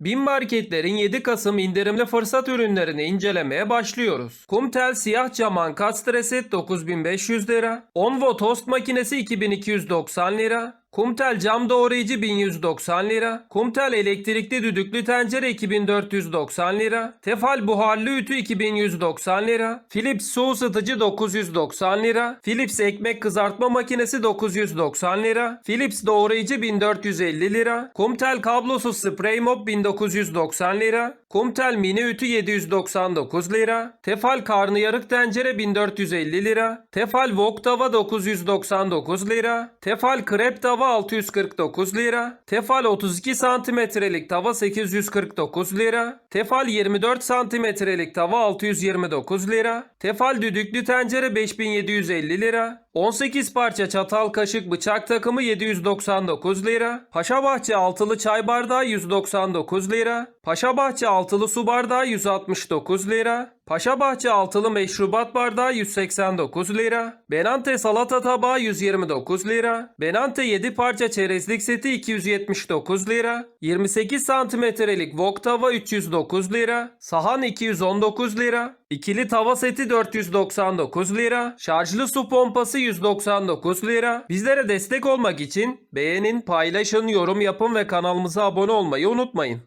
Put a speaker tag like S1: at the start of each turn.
S1: Bin marketlerin 7 Kasım indirimli fırsat ürünlerini incelemeye başlıyoruz. Kumtel siyah cam set 9500 lira. Onvo tost makinesi 2290 lira. Kumtel cam doğrayıcı 1190 lira. Kumtel elektrikli düdüklü tencere 2490 lira. Tefal buharlı ütü 2190 lira. Philips su ısıtıcı 990 lira. Philips ekmek kızartma makinesi 990 lira. Philips doğrayıcı 1450 lira. Kumtel kablosuz sprey mop 1990 lira. Kumtel mini ütü 799 lira. Tefal karnıyarık tencere 1450 lira. Tefal wok tava 999 lira. Tefal krep tava 649 lira. Tefal 32 santimetrelik tava 849 lira. Tefal 24 santimetrelik tava 629 lira. Tefal düdüklü tencere 5750 lira. 18 parça çatal kaşık bıçak takımı 799 lira. Paşabahçe altılı çay bardağı 199 lira. Paşabahçe altılı su bardağı 169 lira. Paşabahçe altılı meşrubat bardağı 189 lira. Benante salata tabağı 129 lira. Benante 7 parça çerezlik seti 279 lira. 28 santimetrelik wok tava 309 lira. Sahan 219 lira. İkili tava seti 499 lira. Şarjlı su pompası 199 lira. Bizlere destek olmak için beğenin, paylaşın, yorum yapın ve kanalımıza abone olmayı unutmayın.